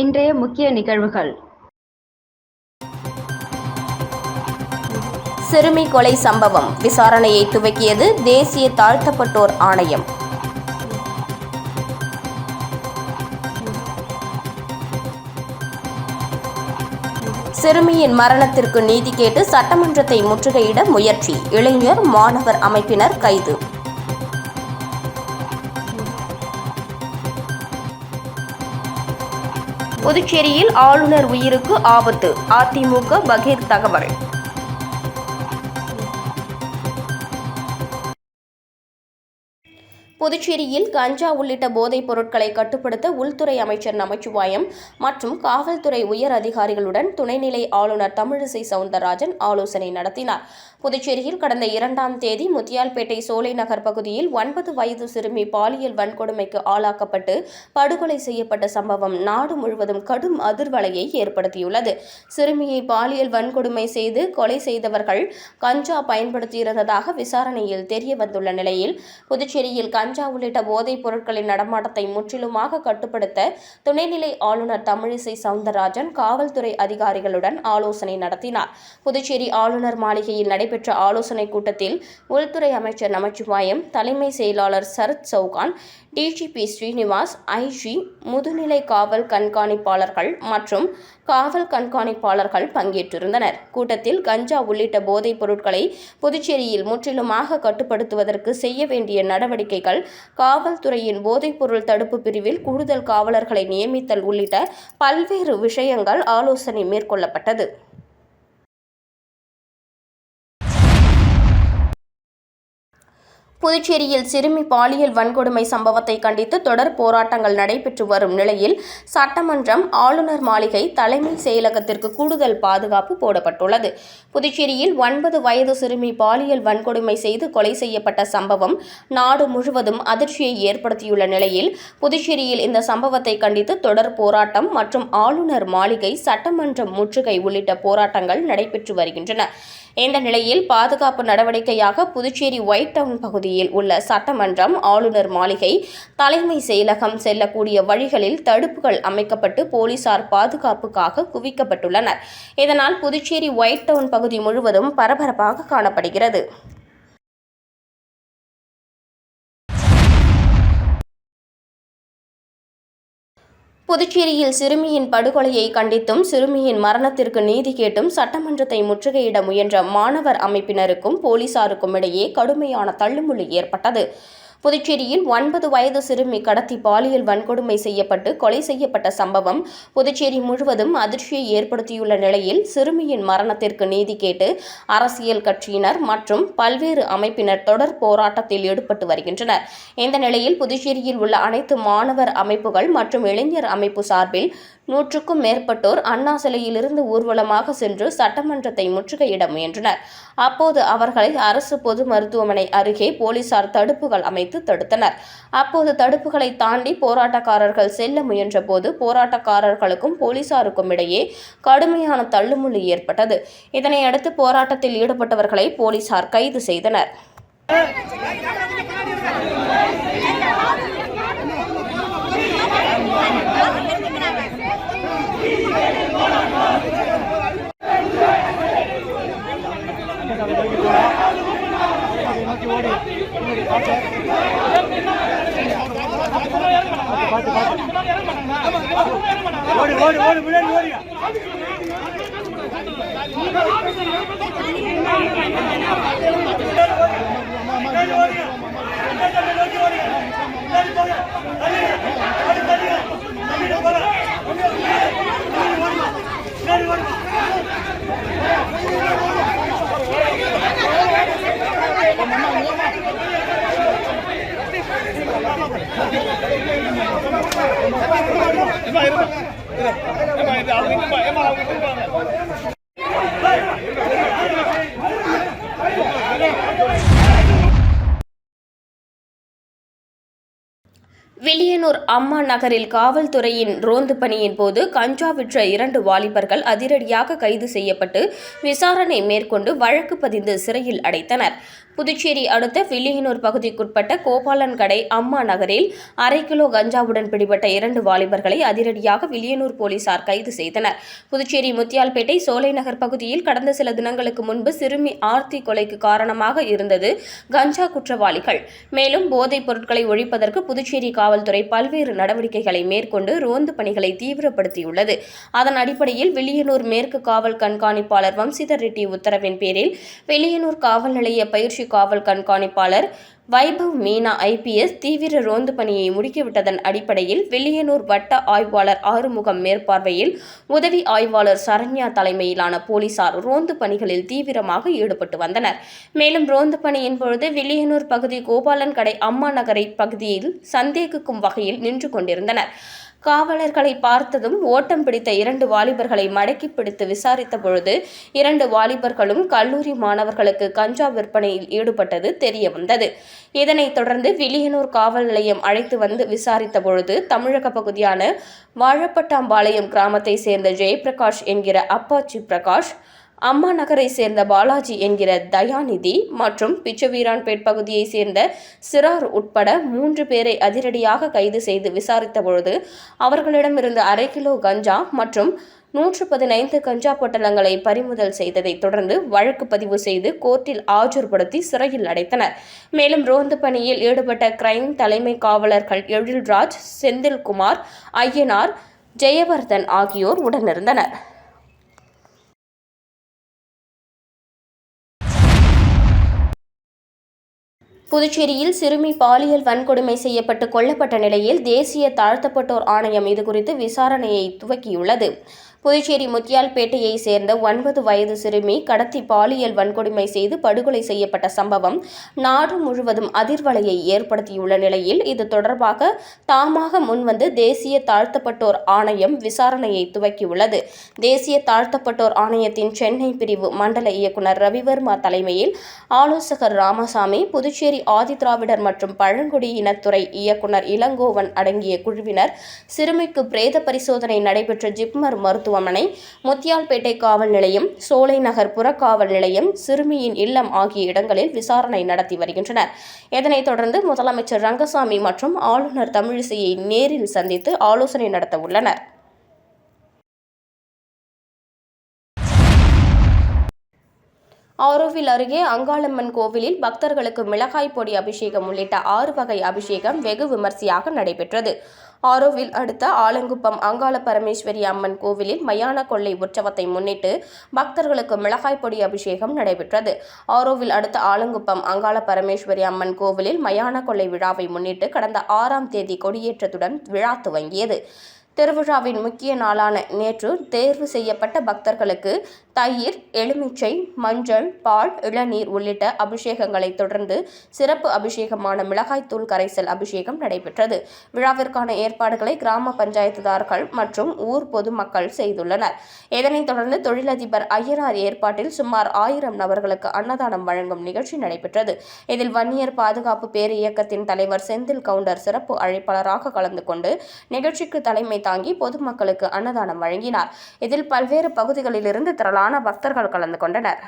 இன்றைய முக்கிய நிகழ்வுகள். சிறுமி கொலை சம்பவம். விசாரணையை துவக்கியது தேசிய தாழ்த்தப்பட்டோர் ஆணையம். சிறுமியின் மரணத்திற்கு நீதி கேட்டு சட்டமன்றத்தை முற்றுகையிட முயற்சி. இளைஞர் மாணவர் அமைப்பினர் கைது. புதுச்சேரியில் ஆளுநர் உயிருக்கு ஆபத்து. அதிமுக பகீர் தகவல். புதுச்சேரியில் கஞ்சா உள்ளிட்ட போதைப் பொருட்களை கட்டுப்படுத்த உள்துறை அமைச்சர் நமச்சிவாயம் மற்றும் காவல்துறை உயர் அதிகாரிகளுடன் துணைநிலை ஆளுநர் தமிழிசை சவுந்தரராஜன் ஆலோசனை நடத்தினார். புதுச்சேரியில் கடந்த இரண்டாம் தேதி முத்தியால்பேட்டை சோலை நகர் பகுதியில் ஒன்பது வயது சிறுமி பாலியல் வன்கொடுமைக்கு ஆளாக்கப்பட்டு படுகொலை செய்யப்பட்ட சம்பவம் நாடு முழுவதும் கடும் அதிர்வலையை ஏற்படுத்தியுள்ளது. சிறுமியை பாலியல் வன்கொடுமை செய்து கொலை செய்தவர்கள் கஞ்சா பயன்படுத்தியிருந்ததாக விசாரணையில் தெரியவந்துள்ள நிலையில் புதுச்சேரியில் கஞ்சா உள்ளிட்ட போதைப் பொருட்களின் நடமாட்டத்தை முற்றிலுமாக கட்டுப்படுத்த துணைநிலை ஆளுநர் தமிழிசை சவுந்தரராஜன் காவல்துறை அதிகாரிகளுடன் ஆலோசனை நடத்தினார். புதுச்சேரி ஆளுநர் மாளிகையில் நடைபெற்ற ஆலோசனைக் கூட்டத்தில் உள்துறை அமைச்சர் நமச்சிவாயம் தலைமை செயலாளர் சரத் சௌகான் டிஜிபி ஸ்ரீனிவாஸ் ஐஜி முதுநிலை காவல் கண்காணிப்பாளர்கள் மற்றும் காவல் கண்காணிப்பாளர்கள் பங்கேற்றிருந்தனர். கூட்டத்தில் கஞ்சா உள்ளிட்ட போதைப் பொருட்களை புதுச்சேரியில் முற்றிலுமாக கட்டுப்படுத்துவதற்கு செய்ய வேண்டிய நடவடிக்கைகள் காவல்துறையின் போதைப்பொருள் தடுப்பு பிரிவில் கூடுதல் காவலர்களை நியமித்தல் உள்ளிட்ட பல்வேறு விஷயங்கள் ஆலோசனை மேற்கொள்ளப்பட்டது. புதுச்சேரியில் சிறுமி பாலியல் வன்கொடுமை சம்பவத்தை கண்டித்து தொடர் போராட்டங்கள் நடைபெற்று வரும் நிலையில் சட்டமன்றம் ஆளுநர் மாளிகை தலைமை செயலகத்திற்கு கூடுதல் பாதுகாப்பு போடப்பட்டுள்ளது. புதுச்சேரியில் ஒன்பது வயது சிறுமி பாலியல் வன்கொடுமை செய்து கொலை செய்யப்பட்ட சம்பவம் நாடு முழுவதும் அதிர்ச்சியை ஏற்படுத்தியுள்ள நிலையில் புதுச்சேரியில் இந்த சம்பவத்தை கண்டித்து தொடர் போராட்டம் மற்றும் ஆளுநர் மாளிகை சட்டமன்றம் முற்றுகை உள்ளிட்ட போராட்டங்கள் நடைபெற்று வருகின்றன. இந்த நிலையில் பாதுகாப்பு நடவடிக்கையாக புதுச்சேரி ஒயிட் டவுன் பகுதியில் உள்ள சட்டமன்றம் ஆளுநர் மாளிகை தலைமை செயலகம் செல்லக்கூடிய வழிகளில் தடுப்புகள் அமைக்கப்பட்டு போலீசார் பாதுகாப்புக்காக குவிக்கப்பட்டுள்ளனர். இதனால் புதுச்சேரி ஒயிட் டவுன் பகுதி முழுவதும் பரபரப்பாக காணப்படுகிறது. புதுச்சேரியில் சிறுமியின் படுகொலையை கண்டித்தும் சிறுமியின் மரணத்திற்கு நீதி கேட்டும் சட்டமன்றத்தை முற்றுகையிட முயன்ற மாணவர் அமைப்பினருக்கும் போலீசாருக்கும் இடையே கடுமையான தள்ளுமுள்ளு ஏற்பட்டது. புதுச்சேரியில் ஒன்பது வயது சிறுமி கடத்தி பாலியல் வன்கொடுமை செய்யப்பட்டு கொலை செய்யப்பட்ட சம்பவம் புதுச்சேரி முழுவதும் அதிர்ச்சியை ஏற்படுத்தியுள்ள நிலையில் சிறுமியின் மரணத்திற்கு நீதி கேட்டு அரசியல் கட்சியினர் மற்றும் பல்வேறு அமைப்பினர் தொடர் போராட்டத்தில் ஈடுபட்டு வருகின்றனர். இந்த நிலையில் புதுச்சேரியில் உள்ள அனைத்து மாணவர் அமைப்புகள் மற்றும் இளைஞர் அமைப்பு சார்பில் நூற்றுக்கும் மேற்பட்டோர் அண்ணா சிலையிலிருந்து ஊர்வலமாக சென்று சட்டமன்றத்தை முற்றுகையிட முயன்றனர். அப்போது அவர்களை அரசு பொது மருத்துவமனை அருகே போலீசார் தடுப்புகள் அமைத்து தடுத்தனர். அப்போது தடுப்புகளை தாண்டி போராட்டக்காரர்கள் செல்ல முயன்றபோது போராட்டக்காரர்களுக்கும் போலீசாருக்கும் இடையே கடுமையான தள்ளுமுள்ளு ஏற்பட்டது. இதனையடுத்து போராட்டத்தில் ஈடுபட்டவர்களை போலீசார் கைது செய்தனர். Thank you. ஓடி முன்னாடி ஓடி முன்னாடி ஓடி முன்னாடி ஓடி முன்னாடி போங்க தள்ளி ஓடி தள்ளி தள்ளி போங்க முன்னாடி ஓடி முன்னாடி ஓடி வில்லியனூர் அம்மா நகரில் காவல்துறையின் ரோந்து பணியின் போது கஞ்சா விற்ற இரண்டு வாலிபர்கள் அதிரடியாக கைது செய்யப்பட்டு விசாரணை மேற்கொண்டு வழக்கு பதிந்து சிறையில் அடைத்தனர். புதுச்சேரி அடுத்த வில்லியனூர் பகுதிக்குட்பட்ட கோபாலன்கடை அம்மா நகரில் அரை கிலோ கஞ்சாவுடன் பிடிபட்ட இரண்டு வாலிபர்களை அதிரடியாக வில்லியனூர் போலீசார் கைது செய்தனர். புதுச்சேரி முத்தியால்பேட்டை சோலை நகர் பகுதியில் கடந்த சில தினங்களுக்கு முன்பு சிறுமி ஆர்த்தி கொலைக்கு காரணமாக இருந்தது கஞ்சா குற்றவாளிகள். மேலும் போதைப் பொருட்களை ஒழிப்பதற்கு புதுச்சேரி காவல்துறை பல்வேறு நடவடிக்கைகளை மேற்கொண்டு ரோந்து பணிகளை தீவிரப்படுத்தியுள்ளது. அதன் அடிப்படையில் வில்லியனூர் மேற்கு காவல் கண்காணிப்பாளர் வம்சிதர் ரெட்டி உத்தரவின் பேரில் வில்லியனூர் காவல் நிலைய பயிற்சி காவல் கண்காணிப்பாளர் வைபவ் மீனா ஐபிஎஸ் தீவிர ரோந்து பணியை முடுக்கிவிட்டதன் அடிப்படையில் வில்லியனூர் வட்ட ஆய்வாளர் ஆறுமுகம் மேற்பார்வையில் உதவி ஆய்வாளர் சரண்யா தலைமையிலான போலீசார் ரோந்து பணிகளில் தீவிரமாக ஈடுபட்டு வந்தனர். மேலும் ரோந்து பணியின் பொழுது வில்லியனூர் பகுதி கோபாலன் கடை அம்மா நகரை பகுதியில் சந்தேகிக்கும் வகையில் நின்று கொண்டிருந்தனர். காவலர்களை பார்த்ததும் ஓட்டம் பிடித்த இரண்டு வாலிபர்களை மடக்கி பிடித்து விசாரித்த பொழுது இரண்டு வாலிபர்களும் கல்லூரி மாணவர்களுக்கு கஞ்சா விற்பனையில் ஈடுபட்டது தெரிய வந்தது இதனைத் தொடர்ந்து வில்லியனூர் காவல் நிலையம் அழைத்து வந்து விசாரித்த பொழுது தமிழக பகுதியான வாழப்பட்டாம்பாளையம் கிராமத்தை சேர்ந்த ஜெயபிரகாஷ் என்கிற அப்பாச்சி பிரகாஷ் அம்மா நகரை சேர்ந்த பாலாஜி என்கிற தயாநிதி மற்றும் பிச்சவீரான்பேட் பகுதியை சேர்ந்த சிறார் உட்பட மூன்று பேரை அதிரடியாக கைது செய்து விசாரித்த பொழுது அவர்களிடமிருந்து அரை கிலோ கஞ்சா மற்றும் நூற்று பதினைந்து கஞ்சா பொட்டலங்களை பறிமுதல் செய்ததைத் தொடர்ந்து வழக்கு பதிவு செய்து கோர்ட்டில் ஆஜர்படுத்தி சிறையில் அடைத்தனர். மேலும் ரோந்து பணியில் ஈடுபட்ட கிரைம் தலைமை காவலர்கள் எழில்ராஜ் செந்தில்குமார் ஐயனார் ஜெயவர்தன் ஆகியோர் உடனிருந்தனர். புதுச்சேரியில் சிறுமி பாலியல் வன்கொடுமை செய்யப்பட்டு கொல்லப்பட்ட நிலையில் தேசிய தாழ்த்தப்பட்டோர் ஆணையம் இதுகுறித்து விசாரணையை துவக்கியுள்ளது. புதுச்சேரி முத்தியால்பேட்டையை சேர்ந்த ஒன்பது வயது சிறுமி கடத்தி பாலியல் வன்கொடுமை செய்து படுகொலை செய்யப்பட்ட சம்பவம் நாடு முழுவதும் அதிர்வலையை ஏற்படுத்தியுள்ள நிலையில் இது தொடர்பாக தாமாக முன்வந்து தேசிய தாழ்த்தப்பட்டோர் ஆணையம் விசாரணையை துவக்கியுள்ளது. தேசிய தாழ்த்தப்பட்டோர் ஆணையத்தின் சென்னை பிரிவு மண்டல இயக்குநர் ரவிவர்மா தலைமையில் ஆலோசகர் ராமசாமி புதுச்சேரி ஆதிதிராவிடர் மற்றும் பழங்குடியினத்துறை இயக்குநர் இளங்கோவன் அடங்கிய குழுவினர் சிறுமிக்கு பிரேத பரிசோதனை நடைபெற்ற ஜிப்மர் மருத்துவ மருத்துவமனை முத்தியால்பேட்டை காவல் நிலையம் சோலை நகர் புறக்காவல் நிலையம் சிறுமியின் இல்லம் ஆகிய இடங்களில் விசாரணை நடத்தி வருகின்றனர். இதனைத் தொடர்ந்து முதலமைச்சர் ரங்கசாமி மற்றும் ஆளுநர் தமிழிசையை நேரில் சந்தித்து ஆலோசனை நடத்த உள்ளனர். ஆரோவில் அருகே அங்காளம்மன் கோவிலில் பக்தர்களுக்கு மிளகாய் பொடி அபிஷேகம் உள்ளிட்ட ஆறு வகை அபிஷேகம் வெகு விமர்சையாக நடைபெற்றது. ஆரோவில் அடுத்த ஆலங்குப்பம் அங்காள பரமேஸ்வரி அம்மன் கோவிலில் மயான கொள்ளை உற்சவத்தை முன்னிட்டு பக்தர்களுக்கு மிளகாய் பொடி அபிஷேகம் நடைபெற்றது. ஆரோவில் அடுத்த ஆலங்குப்பம் அங்காள பரமேஸ்வரி அம்மன் கோவிலில் மயான கொள்ளை விழாவை முன்னிட்டு கடந்த ஆறாம் தேதி கொடியேற்றத்துடன் விழா துவங்கியது. திருவிழாவின் முக்கிய நாளான நேற்று தேர்வு செய்யப்பட்ட பக்தர்களுக்கு தயிர் எலுமிச்சை மஞ்சள் பால் இளநீர் உள்ளிட்ட அபிஷேகங்களை தொடர்ந்து சிறப்பு அபிஷேகமான மிளகாய்த்தூள் கரைசல் அபிஷேகம் நடைபெற்றது. விழாவிற்கான ஏற்பாடுகளை கிராம பஞ்சாயத்துதார்கள் மற்றும் ஊர் பொதுமக்கள் செய்துள்ளனர். இதனைத் தொடர்ந்து தொழிலதிபர் ஐயனார் ஏற்பாட்டில் சுமார் ஆயிரம் நபர்களுக்கு அன்னதானம் வழங்கும் நிகழ்ச்சி நடைபெற்றது. இதில் வன்னியர் பாதுகாப்பு பேர் இயக்கத்தின் தலைவர் செந்தில் கவுண்டர் சிறப்பு அழைப்பாளராக கலந்து கொண்டு நிகழ்ச்சிக்கு தலைமை தாங்கி பொதுமக்களுக்கு அன்னதானம் வழங்கினார். இதில் பல்வேறு பகுதிகளிலிருந்து திரளான பக்தர்கள் கலந்து கொண்டனர்.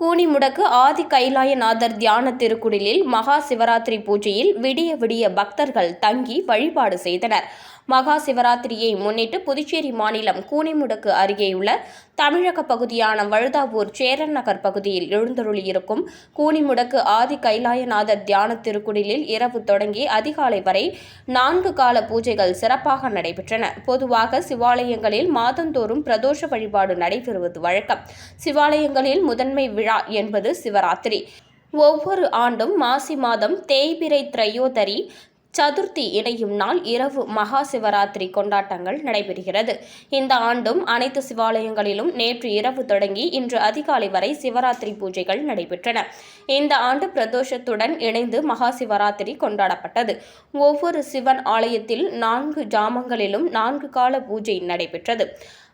கூனிமுடக்கு ஆதி கைலாயநாதர் தியான திருக்குடிலில் மகா சிவராத்திரி பூஜையில் விடிய விடிய பக்தர்கள் தங்கி வழிபாடு செய்தனர். மகா சிவராத்திரியை முன்னிட்டு புதுச்சேரி மாநிலம் கூனிமுடக்கு அருகேயுள்ள தமிழக பகுதியான வழுதாவூர் சேரன் நகர் பகுதியில் எழுந்தருளியிருக்கும் கூனிமுடக்கு ஆதி கைலாயநாதர் தியான திருக்குடிலில் இரவு தொடங்கி அதிகாலை வரை நான்கு கால பூஜைகள் சிறப்பாக நடைபெற்றன. பொதுவாக சிவாலயங்களில் மாதந்தோறும் பிரதோஷ வழிபாடு நடைபெறுவது வழக்கம். சிவாலயங்களில் முதன்மை விழா என்பது சிவராத்திரி. ஒவ்வொரு ஆண்டும் மாசி மாதம் தேய்பிரை திரையோதரி சதுர்த்தி இணையும் நாள் இரவு மகா சிவராத்திரி கொண்டாட்டங்கள் நடைபெறுகிறது. இந்த ஆண்டும் அனைத்து சிவாலயங்களிலும் நேற்று இரவு தொடங்கி இன்று அதிகாலை வரை சிவராத்திரி பூஜைகள் நடைபெற்றன. இந்த ஆண்டு பிரதோஷத்துடன் இணைந்து மகா சிவராத்திரி கொண்டாடப்பட்டது. ஒவ்வொரு சிவன் ஆலயத்தில் நான்கு ஜாமங்களிலும் நான்கு கால பூஜை நடைபெற்றது.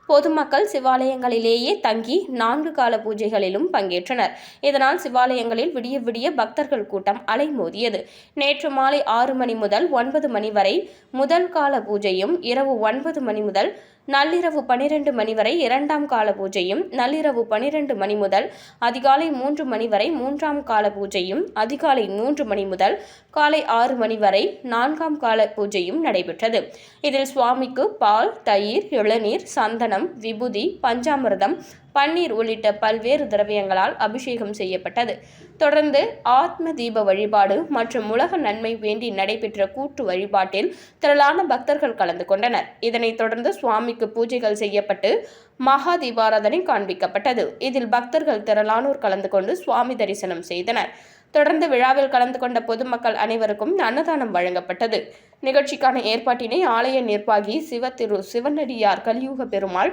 பொதுமக்கள் சிவாலயங்களிலேயே தங்கி நான்கு கால பூஜைகளிலும் பங்கேற்றனர். இதனால் சிவாலயங்களில் விடிய விடிய பக்தர்கள் கூட்டம் அலைமோதியது. நேற்று மாலை ஆறு மணி முதல் ஒன்பது மணி வரை முதல் கால பூஜையும் இரவு ஒன்பது மணி முதல் நள்ளிரவு பனிரெண்டு மணி வரை இரண்டாம் கால பூஜையும் நள்ளிரவு பனிரெண்டு மணி முதல் அதிகாலை மூன்று மணி வரை மூன்றாம் கால பூஜையும் அதிகாலை மூன்று மணி முதல் காலை ஆறு மணி வரை நான்காம் கால பூஜையும் நடைபெற்றது. இதில் சுவாமிக்கு பால் தயிர் இளநீர் சந்தனம் விபூதி பஞ்சாமிர்தம் பன்னீர் உள்ளிட்ட பல்வேறு திரவியங்களால் அபிஷேகம் செய்யப்பட்டது. தொடர்ந்து ஆத்ம தீப வழிபாடு மற்றும் உலக நன்மை வேண்டி நடைபெற்ற கூட்டு வழிபாட்டில் திரளான பக்தர்கள் கலந்து கொண்டனர். இதனைத் தொடர்ந்து சுவாமிக்கு பூஜைகள் செய்யப்பட்டு மகா தீபாராதனை காண்பிக்கப்பட்டது. இதில் பக்தர்கள் திரளானோர் கலந்து கொண்டு சுவாமி தரிசனம் செய்தனர். தொடர்ந்து விழாவில் கலந்து கொண்ட பொதுமக்கள் அனைவருக்கும் அன்னதானம் வழங்கப்பட்டது. நிகழ்ச்சிக்கான ஏற்பாட்டினை ஆலய நிர்வாகி சிவ திரு சிவனடியார் கலியுக பெருமாள்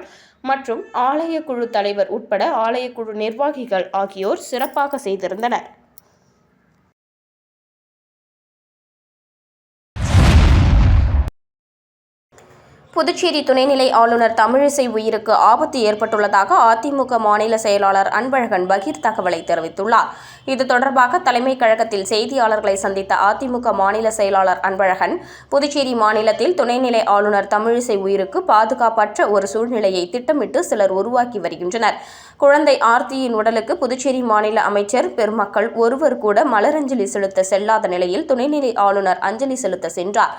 மற்றும் ஆலய குழு தலைவர் உட்பட ஆலய குழு நிர்வாகிகள் ஆகியோர் சிறப்பாக செய்திருந்தனர். புதுச்சேரி துணைநிலை ஆளுநர் தமிழிசை உயிருக்கு ஆபத்து ஏற்பட்டுள்ளதாக அதிமுக மாநில செயலாளர் அன்பழகன் பகீர் தகவலை தெரிவித்துள்ளார். இது தொடர்பாக தலைமைக் கழகத்தில் செய்தியாளர்களை சந்தித்த அதிமுக மாநில செயலாளர் அன்பழகன் புதுச்சேரி மாநிலத்தில் துணைநிலை ஆளுநர் தமிழிசை உயிருக்கு பாதுகாப்பற்ற ஒரு சூழ்நிலையை திட்டமிட்டு சிலர் உருவாக்கி வருகின்றனர். குழந்தை ஆர்த்தியின் உடலுக்கு புதுச்சேரி மாநில அமைச்சர் பெருமக்கள் ஒருவர் கூட மலரஞ்சலி செலுத்த செல்லாத நிலையில் துணைநிலை ஆளுநர் அஞ்சலி செலுத்த சென்றார்.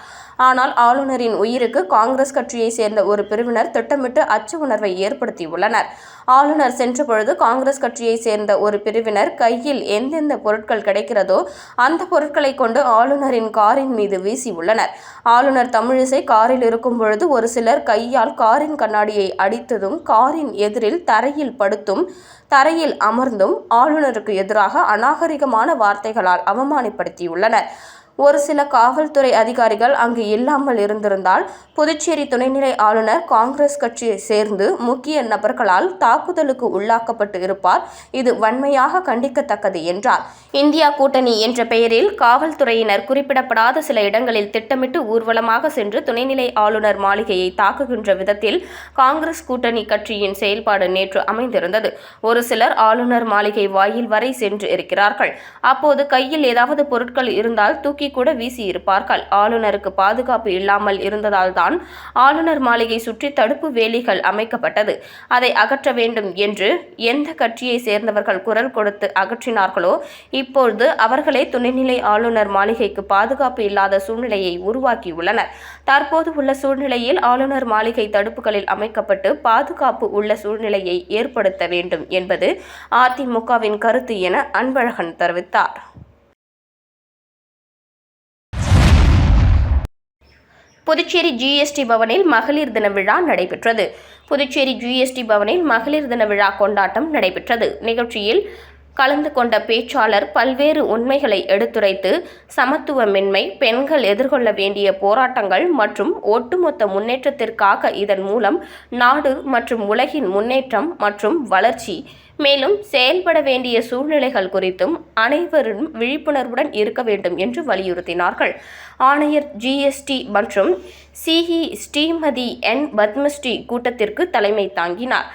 ஆனால் ஆளுநரின் உயிருக்கு காங்கிரஸ் கட்சியைச் சேர்ந்த ஒரு பிரிவினர் திட்டமிட்டு அச்ச உணர்வை ஏற்படுத்தியுள்ளனர். ஆளுநர் சென்றபொழுது காங்கிரஸ் கட்சியைச் சேர்ந்த ஒரு பிரிவினர் கையில் எந்தெந்த பொருட்கள் கிடைக்கிறதோ அந்த பொருட்களை கொண்டு ஆளுநரின் காரின் மீது வீசியுள்ளனர். ஆளுநர் தமிழிசை காரில் இருக்கும் பொழுது ஒரு சிலர் கையால் காரின் கண்ணாடியை அடித்ததும் காரின் எதிரில் தரையில் படுத்தும் தரையில் அமர்ந்தும் ஆளுநருக்கு எதிராக அநாகரிகமான வார்த்தைகளால் அவமானப்படுத்தியுள்ளனர். ஒரு சில காவல்துறை அதிகாரிகள் அங்கு இல்லாமல் இருந்திருந்தால் புதுச்சேரி துணைநிலை ஆளுநர் காங்கிரஸ் கட்சியை சேர்ந்து முக்கிய நபர்களால் தாக்குதலுக்கு உள்ளாக்கப்பட்டு இருப்பார். இது வன்மையாக கண்டிக்கத்தக்கது என்றார். இந்தியா கூட்டணி என்ற பெயரில் காவல்துறையினர் குறிப்பிடப்படாத சில இடங்களில் திட்டமிட்டு ஊர்வலமாக சென்று துணைநிலை ஆளுநர் மாளிகையை தாக்குகின்ற விதத்தில் காங்கிரஸ் கூட்டணி கட்சியின் செயல்பாடு நேற்று அமைந்திருந்தது. ஒரு சிலர் ஆளுநர் மாளிகை வாயில் வரை சென்று இருக்கிறார்கள். அப்போது கையில் ஏதாவது பொருட்கள் இருந்தால் தூக்கி கூட வீசி இருப்பார்கள் ஆளுநருக்கு பாதுகாப்பு இல்லாமல் இருந்ததால் தான் ஆளுநர் மாளிகை சுற்றி தடுப்பு வேலிகள் அமைக்கப்பட்டது. அதை அகற்ற வேண்டும் என்று எந்த கட்சியை சேர்ந்தவர்கள் குரல் கொடுத்து அகற்றினார்களோ இப்பொழுது அவர்களே துணைநிலை ஆளுநர் மாளிகைக்கு பாதுகாப்பு இல்லாத சூழ்நிலையை உருவாக்கியுள்ளனர். தற்போது உள்ள சூழ்நிலையில் ஆளுநர் மாளிகை தடுப்புகளில் அமைக்கப்பட்டு பாதுகாப்பு உள்ள சூழ்நிலையை ஏற்படுத்த வேண்டும் என்பது அதிமுகவின் கருத்து என அன்பழகன் தெரிவித்தார். புதுச்சேரி ஜிஎஸ்டி பவனில் மகளிர் தின விழா நடைபெற்றது. புதுச்சேரி ஜிஎஸ்டி பவனில் மகளிர் தின விழா கொண்டாட்டம் நடைபெற்றது. நிகழ்ச்சியில் கலந்து கொண்ட பேச்சாளர் பல்வேறு உண்மைகளை எடுத்துரைத்து சமத்துவமின்மை பெண்கள் எதிர்கொள்ள வேண்டிய போராட்டங்கள் மற்றும் ஒட்டுமொத்த முன்னேற்றத்திற்காக இதன் மூலம் நாடு மற்றும் உலகின் முன்னேற்றம் மற்றும் வளர்ச்சி மேலும் செயல்பட வேண்டிய சூழ்நிலைகள் குறித்தும் அனைவரும் விழிப்புணர்வுடன் இருக்க வேண்டும் என்று வலியுறுத்தினார்கள். ஆணையர் ஜிஎஸ்டி மற்றும் சிஇ ஸ்ரீமதி என். பத்மஸ்ரீ கூட்டத்திற்கு தலைமை தாங்கினார்.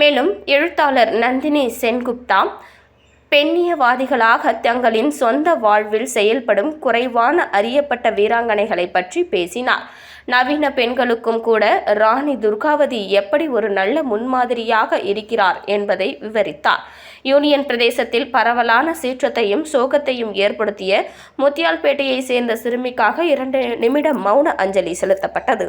மேலும் எழுத்தாளர் நந்தினி சென்குப்தா பெண்ணியவாதிகளாக தங்களின் சொந்த வாழ்வில் செயல்படும் குறைவான அறியப்பட்ட வீராங்கனைகளை பற்றி பேசினார். நவீன பெண்களுக்கும் கூட ராணி துர்காவதி எப்படி ஒரு நல்ல முன்மாதிரியாக இருக்கிறார் என்பதை விவரித்தார். யூனியன் பிரதேசத்தில் பரவலான சீற்றத்தையும் சோகத்தையும் ஏற்படுத்திய முத்தியால்பேட்டையை சேர்ந்த சிறுமிக்காக இரண்டு நிமிடம் மௌன அஞ்சலி செலுத்தப்பட்டது.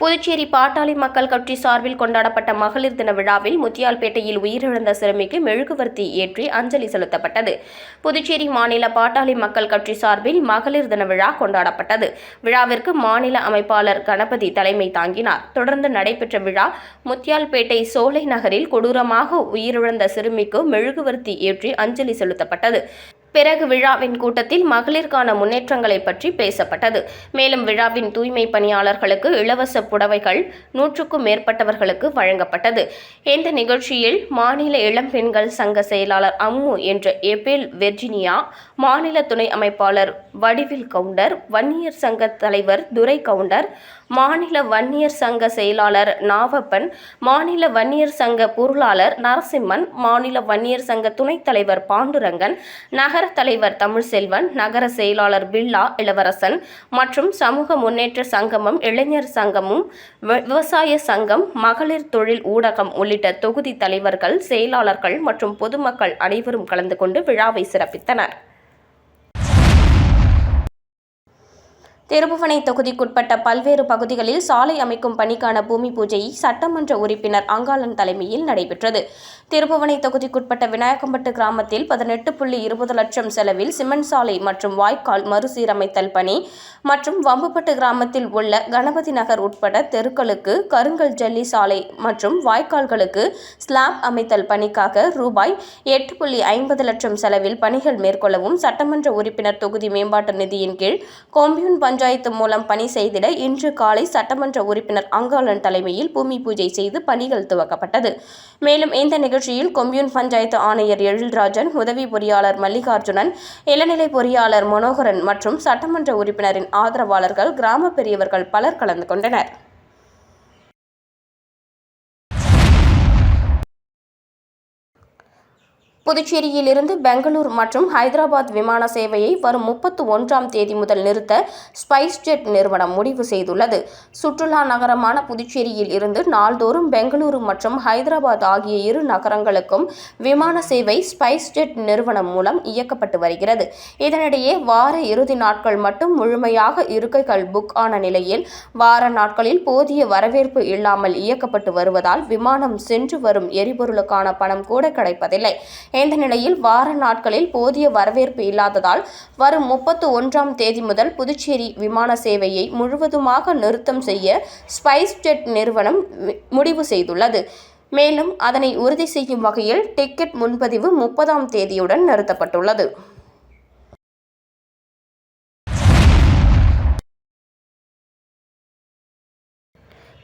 புதுச்சேரி பாட்டாளி மக்கள் கட்சி சார்பில் கொண்டாடப்பட்ட மகளிர் தின விழாவில் முத்தியால்பேட்டையில் உயிரிழந்த சிறுமிக்கு மெழுகுவர்த்தி ஏற்றி அஞ்சலி செலுத்தப்பட்டது. புதுச்சேரி மாநில பாட்டாளி மக்கள் கட்சி சார்பில் மகளிர் தின விழா கொண்டாடப்பட்டது. விழாவிற்கு மாநில அமைப்பாளர் கணபதி தலைமை தாங்கினார். தொடர்ந்து நடைபெற்ற விழா முத்தியால்பேட்டை சோலை நகரில் கொடூரமாக உயிரிழந்த சிறுமிக்கு மெழுகுவர்த்தி ஏற்றி அஞ்சலி செலுத்தப்பட்டது. பிறகு விழாவின் கூட்டத்தில் மகளிருக்கான முன்னேற்றங்களை பற்றி பேசப்பட்டது. மேலும் விழாவின் தூய்மை பணியாளர்களுக்கு இலவச புடவைகள் நூற்றுக்கும் மேற்பட்டவர்களுக்கு வழங்கப்பட்டது. இந்த நிகழ்ச்சியில் மாநில இளம்பெண்கள் சங்க செயலாளர் அம்மு என்ற எபேல் வெர்ஜினியா மாநில துணை அமைப்பாளர் வடிவில் கவுண்டர் வன்னியர் சங்க தலைவர் துரை கவுண்டர் மாநில வன்னியர் சங்க செயலாளர் நாவப்பன் மாநில வன்னியர் சங்க பொருளாளர் நரசிம்மன் மாநில வன்னியர் சங்க துணைத் தலைவர் பாண்டுரங்கன் நகர தலைவர் தமிழ்செல்வன் நகர செயலாளர் பில்லா இளவரசன் மற்றும் சமூக முன்னேற்ற சங்கமும் இளைஞர் சங்கமும் விவசாய சங்கம் மகளிர் தொழில் ஊடகம் உள்ளிட்ட தொகுதி தலைவர்கள் செயலாளர்கள் மற்றும் பொதுமக்கள் அனைவரும் கலந்து கொண்டு விழாவை சிறப்பித்தனர். திருபுவனை தொகுதிக்குட்பட்ட பல்வேறு பகுதிகளில் சாலை அமைக்கும் பணிக்கான பூமி பூஜை சட்டமன்ற உறுப்பினர் அங்காளன் தலைமையில் நடைபெற்றது. திருபுவனை தொகுதிக்குட்பட்ட விநாயகம்பட்டு கிராமத்தில் பதினெட்டு புள்ளி இருபது லட்சம் செலவில் சிமெண்ட் சாலை மற்றும் வாய்க்கால் மறுசீரமைத்தல் பணி மற்றும் வம்புப்பட்டு கிராமத்தில் உள்ள கணபதி நகர் உட்பட தெருக்களுக்கு கருங்கல் ஜல்லி சாலை மற்றும் வாய்க்கால்களுக்கு ஸ்லாப் அமைத்தல் பணிக்காக ரூபாய் எட்டு புள்ளி ஐம்பது லட்சம் செலவில் பணிகள் மேற்கொள்ளவும் சட்டமன்ற உறுப்பினர் தொகுதி மேம்பாட்டு நிதியின் கீழ் கொம்யூன் பஞ்சாயத்து மூலம் பணி செய்திட இன்று காலை சட்டமன்ற உறுப்பினர் அங்காளன் தலைமையில் பூமி பூஜை செய்து பணிகள் துவக்கப்பட்டது. மேலும் இந்த நிகழ்ச்சியில் கொம்யூன் பஞ்சாயத்து ஆணையர் எழில்ராஜன் உதவி பொறியாளர் மல்லிகார்ஜுனன் இளநிலை பொறியாளர் மனோகரன் மற்றும் சட்டமன்ற உறுப்பினரின் ஆதரவாளர்கள் கிராம பெரியவர்கள் பலர் கலந்து கொண்டனர். புதுச்சேரியில் இருந்து பெங்களூர் மற்றும் ஹைதராபாத் விமான சேவையை வரும் முப்பத்து ஒன்றாம் தேதி முதல் நிறுத்த ஸ்பைஸ் ஜெட் நிறுவனம் முடிவு செய்துள்ளது. சுற்றுலா நகரமான புதுச்சேரியில் இருந்து நாள்தோறும் பெங்களூரு மற்றும் ஹைதராபாத் ஆகிய இரு நகரங்களுக்கும் விமான சேவை ஸ்பைஸ் ஜெட் நிறுவனம் மூலம் இயக்கப்பட்டு வருகிறது. இதனிடையே வார இறுதி நாட்கள் மட்டும் முழுமையாக இருக்கைகள் புக் ஆன நிலையில் வார நாட்களில் போதிய வரவேற்பு இல்லாமல் இயக்கப்பட்டு வருவதால் விமானம் சென்று வரும் எரிபொருளுக்கான பணம் கூட கிடைப்பதில்லை. இந்த நிலையில் வார நாட்களில் போதிய வரவேற்பு இல்லாததால் வரும் முப்பத்து ஒன்றாம் தேதி முதல் புதுச்சேரி விமான சேவையை முழுவதுமாக நிறுத்தம் செய்ய ஸ்பைஸ் ஜெட் நிறுவனம் முடிவு செய்துள்ளது. மேலும் அதனை உறுதி செய்யும் வகையில் டிக்கெட் முன்பதிவு முப்பதாம் தேதியுடன் நிறுத்தப்பட்டுள்ளது.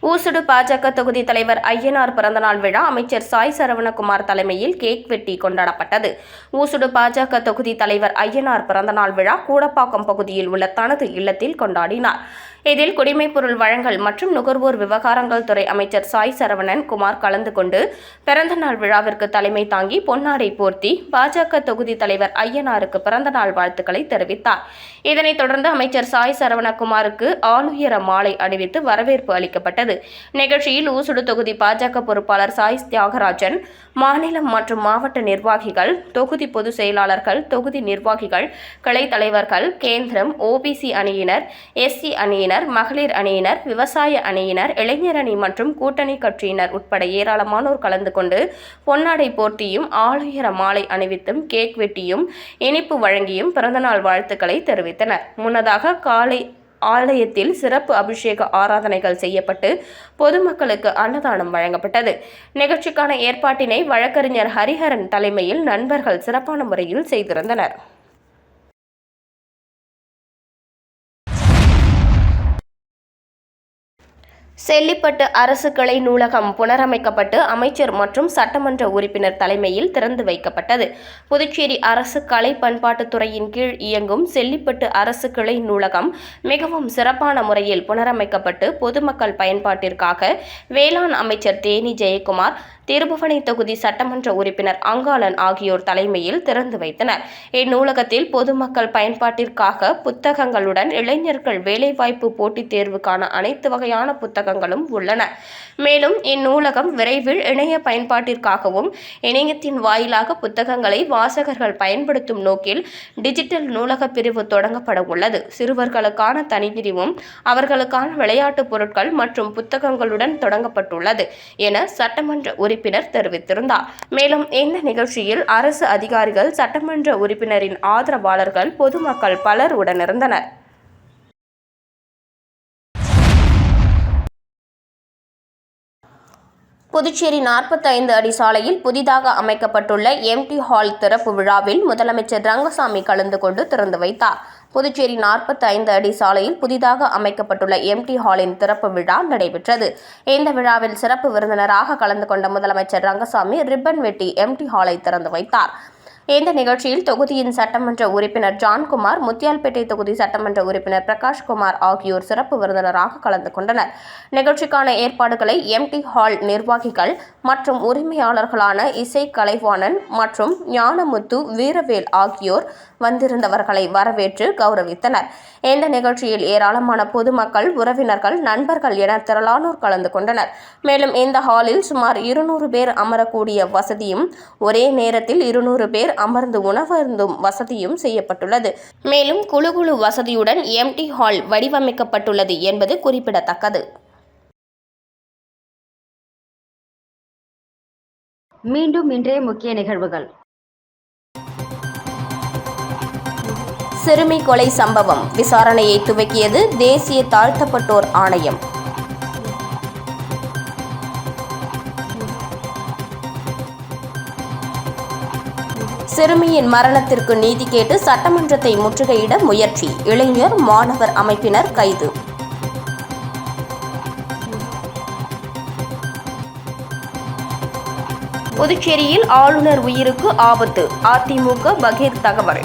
ஊசுடு பாஜக தொகுதி தலைவர் ஐயனார் பிறந்தநாள் விழா அமைச்சர் சாய் சரவணகுமார் தலைமையில் கேக் வெட்டி கொண்டாடப்பட்டது. ஊசுடு பாஜக தொகுதி தலைவர் ஐயனார் பிறந்தநாள் விழா கூடப்பாக்கம் பகுதியில் உள்ள தனது இல்லத்தில் கொண்டாடினார். இதில் குடிமைப் பொருள் வழங்கல் மற்றும் நுகர்வோர் விவகாரங்கள் துறை அமைச்சர் சாய் சரவணன் குமார் கலந்து கொண்டு பிறந்தநாள் விழாவிற்கு தலைமை தாங்கி பொன்னாடை போர்த்தி பாஜக தொகுதி தலைவர் ஐயனாருக்கு பிறந்தநாள் வாழ்த்துக்களை தெரிவித்தார். இதனைத் தொடர்ந்து அமைச்சர் சாய் சரவணகுமாருக்கு ஆளுயர மாலை அணிவித்து வரவேற்பு அளிக்கப்பட்டது. நிகழ்ச்சியில் ஊசுடு தொகுதி பாஜக பொறுப்பாளர் சாய் தியாகராஜன் மாநிலம் மற்றும் மாவட்ட நிர்வாகிகள் தொகுதி பொதுச் செயலாளர்கள் தொகுதி நிர்வாகிகள் கிளை தலைவர்கள் கேந்திரம் ஓபிசி அணியினர் எஸ்சி அணியினர் மகளிர் அணியினர் விவசாய அணியினர் இளைஞர் அணி மற்றும் கூட்டணி கட்சியினர் உட்பட ஏராளமானோர் கலந்து கொண்டு பொன்னாடை போர்த்தியும் ஆளுயர மாலை அணிவித்தும் கேக் வெட்டியும் இனிப்பு வழங்கியும் பிறந்தநாள் வாழ்த்துக்களை தெரிவித்தனர். முன்னதாக காலை ஆலயத்தில் சிறப்பு அபிஷேக ஆராதனைகள் செய்யப்பட்டு பொதுமக்களுக்கு அன்னதானம் வழங்கப்பட்டது. நிகழ்ச்சிக்கான ஏற்பாட்டினை வழக்கறிஞர் ஹரிஹரன் தலைமையில் நண்பர்கள் சிறப்பான முறையில் செய்திருந்தனர். செல்லிப்பட்டு அரசு கலை நூலகம் புனரமைக்கப்பட்டு அமைச்சர் மற்றும் சட்டமன்ற உறுப்பினர் தலைமையில் திறந்து வைக்கப்பட்டது. புதுச்சேரி அரசு கலை பண்பாட்டுத்துறையின் கீழ் இயங்கும் செல்லிப்பட்டு அரசு கிளை நூலகம் மிகவும் சிறப்பான முறையில் புனரமைக்கப்பட்டு பொதுமக்கள் பயன்பாட்டிற்காக வேளாண் அமைச்சர் தேனி ஜெயக்குமார் திருபுவனை தொகுதி சட்டமன்ற உறுப்பினர் அங்காளன் ஆகியோர் தலைமையில் திறந்து வைத்தனர். இந்நூலகத்தில் பொதுமக்கள் பயன்பாட்டிற்காக புத்தகங்களுடன் இளைஞர்கள் வேலைவாய்ப்பு போட்டித் தேர்வுக்கான அனைத்து வகையான புத்தகங்களும் உள்ளன. மேலும் இந்நூலகம் விரைவில் இணைய பயன்பாட்டிற்காகவும் இணையத்தின் வாயிலாக புத்தகங்களை வாசகர்கள் பயன்படுத்தும் நோக்கில் டிஜிட்டல் நூலக பிரிவு தொடங்கப்பட உள்ளது. சிறுவர்களுக்கான தனிப்பிரிவும் அவர்களுக்கான விளையாட்டுப் பொருட்கள் மற்றும் புத்தகங்களுடன் தொடங்கப்பட்டுள்ளது என சட்டமன்ற உறுப்பினர் தெரிவித்திருந்தார். மேலும் இந்த நிகழ்ச்சியில் அரசு அதிகாரிகள் சட்டமன்ற உறுப்பினரின் ஆதரவாளர்கள் பொதுமக்கள் பலர் உடனிருந்தனர். புதுச்சேரி 45 அடி சாலையில் புதிதாக அமைக்கப்பட்டுள்ள எம்டி ஹால் திறப்பு விழாவில் முதலமைச்சர் ரங்கசாமி கலந்து கொண்டு திறந்து வைத்தார். புதுச்சேரி 45 அடி சாலையில் புதிதாக அமைக்கப்பட்டுள்ள எம்டி ஹாலின் திறப்பு விழா நடைபெற்றது. இந்த விழாவில் சிறப்பு விருந்தினராக கலந்து கொண்ட முதலமைச்சர் ரங்கசாமி ரிப்பன் வெட்டி எம்டி ஹாலை திறந்து வைத்தார். இந்த நிகழ்ச்சியில் தொகுதியின் சட்டமன்ற உறுப்பினர் ஜான்குமார் முத்தியால்பேட்டை தொகுதி சட்டமன்ற உறுப்பினர் பிரகாஷ்குமார் ஆகியோர் சிறப்பு விருந்தினராக கலந்து கொண்டனர். நிகழ்ச்சிக்கான ஏற்பாடுகளை எம்டி ஹால் நிர்வாகிகள் மற்றும் உரிமையாளர்களான இசை கலைவாணன் மற்றும் ஞானமுத்து வீரவேல் ஆகியோர் வந்திருந்தவர்களை வரவேற்று கௌரவித்தனர். இந்த நிகழ்ச்சியில் ஏராளமான பொதுமக்கள் உறவினர்கள் நண்பர்கள் என திரளானோர் கலந்து கொண்டனர். மேலும் இந்த ஹாலில் சுமார் இருநூறு பேர் அமரக்கூடிய வசதியும் ஒரே நேரத்தில் இருநூறு பேர் அமர்ந்து உணவருந்தும் வசதியும் செய்யப்பட்டுள்ளது. மேலும் குழு குழு வசதியுடன் எம்டி ஹால் வடிவமைக்கப்பட்டுள்ளது என்பது குறிப்பிடத்தக்கது. மீண்டும் இன்றைய முக்கிய நிகழ்வுகள். சிறுமி கொலை சம்பவம். விசாரணையை துவக்கியது தேசிய தாழ்த்தப்பட்டோர் ஆணையம். சிறுமியின் மரணத்திற்கு நீதி கேட்டு சட்டமன்றத்தை முற்றுகையிட முயற்சி. இளைஞர் மாணவர் அமைப்பினர் கைது. புதுச்சேரியில் ஆளுநர் உயிருக்கு ஆபத்து. அதிமுக பகீர் தகவல்